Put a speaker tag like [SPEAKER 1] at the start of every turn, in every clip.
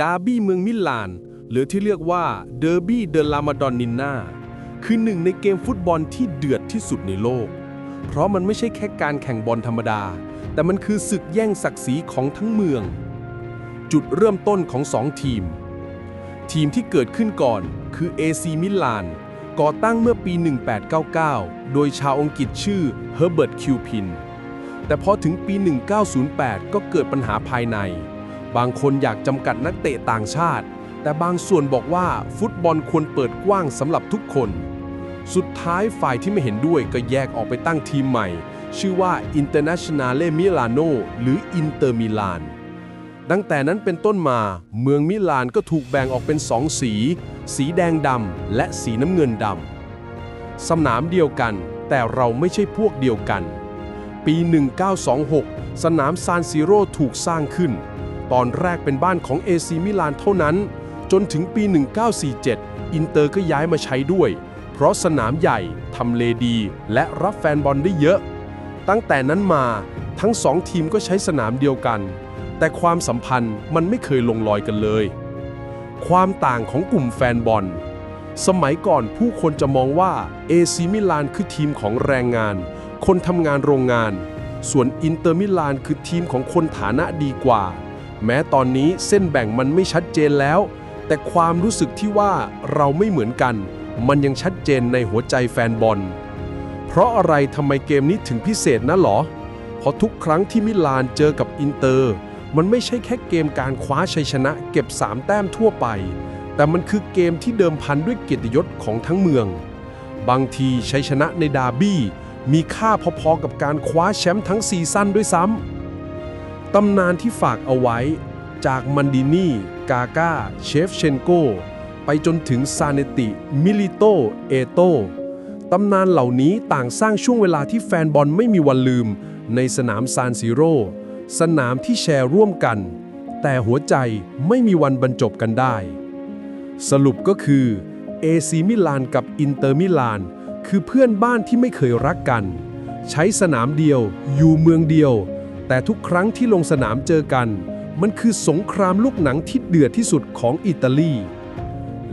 [SPEAKER 1] ดาร์บี้เมืองมิลาน หรือที่เรียกว่าเดอร์บี้เดลามาดอนนินนาคือหนึ่งในเกมฟุตบอลที่เดือดที่สุดในโลก เพราะมันไม่ใช่แค่การแข่งบอลธรรมดา แต่มันคือศึกแย่งศักดิ์ศรีของทั้งเมือง จุดเริ่มต้นของสองทีม ทีมที่เกิดขึ้นก่อนคือ AC มิลานก่อตั้งเมื่อปี 1899 โดยชาวอังกฤษชื่อเฮอร์เบิร์ตคิวพิน แต่พอถึงปี 1908 ก็เกิดปัญหาภายใน บางคนอยากจำกัดนักเตะต่างชาติ แต่บางส่วนบอกว่าฟุตบอลควรเปิดกว้างสำหรับทุกคน สุดท้ายฝ่ายที่ไม่เห็นด้วยก็แยกออกไปตั้งทีมใหม่ ชื่อว่า Internazionale Milano หรือ Inter Milan ตั้งแต่นั้นเป็นต้นมา เมืองมิลานก็ถูกแบ่งออกเป็นสองสี สีแดงดำและสีน้ำเงินดำสนามเดียวกัน แต่เราไม่ใช่พวกเดียวกัน ปี 1926 สนามซานซิโร่ถูกสร้างขึ้น ตอนแรกเป็นบ้านของเอซีมิลานเท่านั้น จนถึงปี 1947 อินเตอร์ก็ย้ายมาใช้ด้วย เพราะสนามใหญ่ทำเลดี และรับแฟนบอลได้เยอะ ตั้งแต่นั้นมาทั้งสองทีมก็ใช้สนามเดียวกัน แต่ความสัมพันธ์มันไม่เคยลงรอยกันเลย ความต่างของกลุ่มแฟนบอล สมัยก่อนผู้คนจะมองว่าเอซีมิลานคือทีมของแรงงาน คนทำงานโรงงาน ส่วนอินเตอร์มิลานคือทีมของคนฐานะดีกว่า แม้ตอนนี้เส้นแบ่งมันไม่ชัดเจนแล้ว แต่ความรู้สึกที่ว่าเราไม่เหมือนกัน มันยังชัดเจนในหัวใจแฟนบอล เพราะอะไรทำไมเกมนี้ถึงพิเศษนะหรอ เพราะทุกครั้งที่มิลานเจอกับอินเตอร์ มันไม่ใช่แค่เกมการคว้าชัยชนะเก็บ 3 แต้มทั่วไป แต่มันคือเกมที่เดิมพันด้วยเกียรติยศของทั้งเมือง บางทีชัยชนะในดาร์บี้มีค่าพอๆกับการคว้าแชมป์ทั้งซีซั่นด้วยซ้ำ ตำนานที่ฝากเอาไว้ จากมันดินีกาก้า เชฟเชนโก ไปจนถึงซาเนติ มิลิโต เอโต ตำนานเหล่านี้ต่างสร้างช่วงเวลาที่แฟนบอลไม่มีวันลืม ในสนามซานซิโร สนามที่แชร์ร่วมกัน แต่หัวใจไม่มีวันบรรจบกันได้ สรุปก็คือเอซีมิลานกับอินเตอร์มิลาน คือเพื่อนบ้านที่ไม่เคยรักกัน ใช้สนามเดียว อยู่เมืองเดียว แต่ทุกครั้งที่ลงสนามเจอกัน มันคือสงครามลูกหนังที่เดือดที่สุดของอิตาลี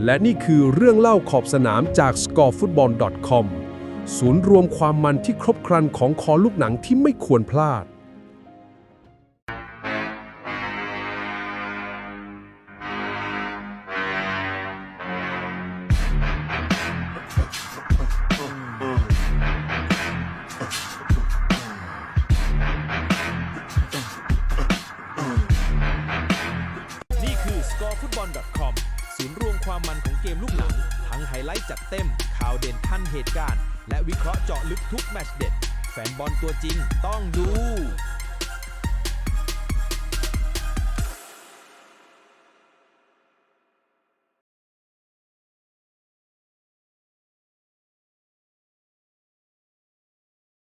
[SPEAKER 1] และนี่คือเรื่องเล่าขอบสนามจาก scorefootball.com ศูนย์รวมความมันที่ครบครันของคอลูกหนังที่ไม่ควรพลาด
[SPEAKER 2] ความมันของเกมลูกหนัง ทั้งไฮไลท์จัดเต็ม ข่าวเด่นทันเหตุการณ์ และวิเคราะห์เจาะลึกทุกแมตช์เด็ด แฟนบอลตัวจริงต้องดู